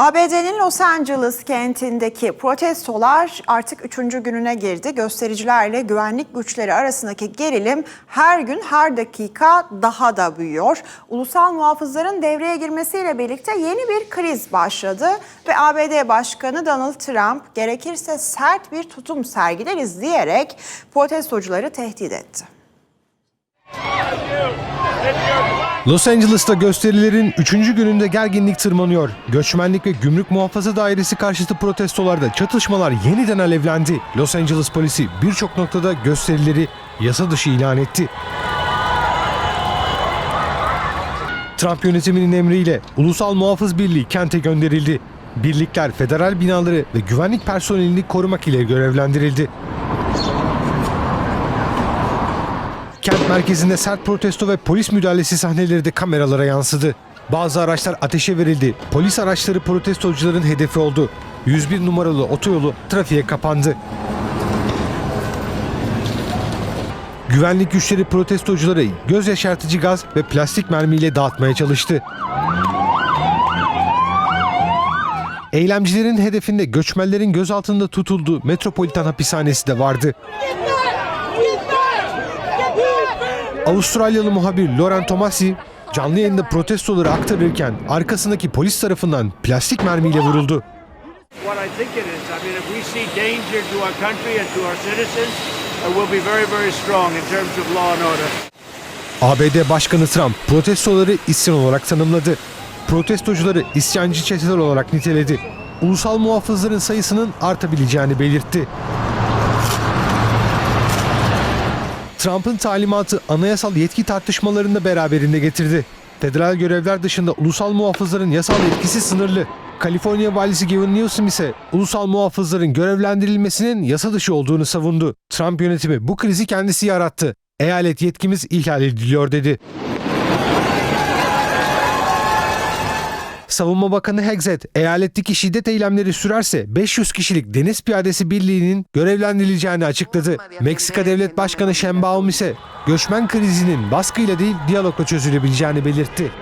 ABD'nin Los Angeles kentindeki protestolar artık üçüncü gününe girdi. Göstericilerle güvenlik güçleri arasındaki gerilim her gün her dakika daha da büyüyor. Ulusal muhafızların devreye girmesiyle birlikte yeni bir kriz başladı ve ABD Başkanı Donald Trump gerekirse sert bir tutum sergileriz diyerek protestocuları tehdit etti. Los Angeles'ta gösterilerin 3. gününde gerginlik tırmanıyor. Göçmenlik ve Gümrük Muhafaza Dairesi karşıtı protestolarda çatışmalar yeniden alevlendi. Los Angeles polisi birçok noktada gösterileri yasa dışı ilan etti. Trump yönetiminin emriyle Ulusal Muhafız Birliği kente gönderildi. Birlikler federal binaları ve güvenlik personelini korumak ile görevlendirildi. Kent merkezinde sert protesto ve polis müdahalesi sahneleri de kameralara yansıdı. Bazı araçlar ateşe verildi. Polis araçları protestocuların hedefi oldu. 101 numaralı otoyolu trafiğe kapandı. Güvenlik güçleri protestocuları göz yaşartıcı gaz ve plastik mermiyle dağıtmaya çalıştı. Eylemcilerin hedefinde göçmenlerin gözaltında tutulduğu Metropolitan Hapishanesi de vardı. Avustralyalı muhabir Lauren Tomasi canlı yayında protestoları aktarırken arkasındaki polis tarafından plastik mermiyle vuruldu. ABD Başkanı Trump protestoları isyan olarak tanımladı. Protestocuları isyancı çeteler olarak niteledi. Ulusal muhafızların sayısının artabileceğini belirtti. Trump'ın talimatı anayasal yetki tartışmalarını da beraberinde getirdi. Federal görevler dışında ulusal muhafızların yasal yetkisi sınırlı. Kaliforniya valisi Gavin Newsom ise ulusal muhafızların görevlendirilmesinin yasa dışı olduğunu savundu. Trump yönetimi bu krizi kendisi yarattı. Eyalet yetkimiz ihlal ediliyor dedi. Savunma Bakanı Hexet, eyaletteki şiddet eylemleri sürerse 500 kişilik Deniz Piyadesi Birliği'nin görevlendirileceğini açıkladı. Meksika Devlet Başkanı Sheinbaum ise göçmen krizinin baskıyla değil diyalogla çözülebileceğini belirtti.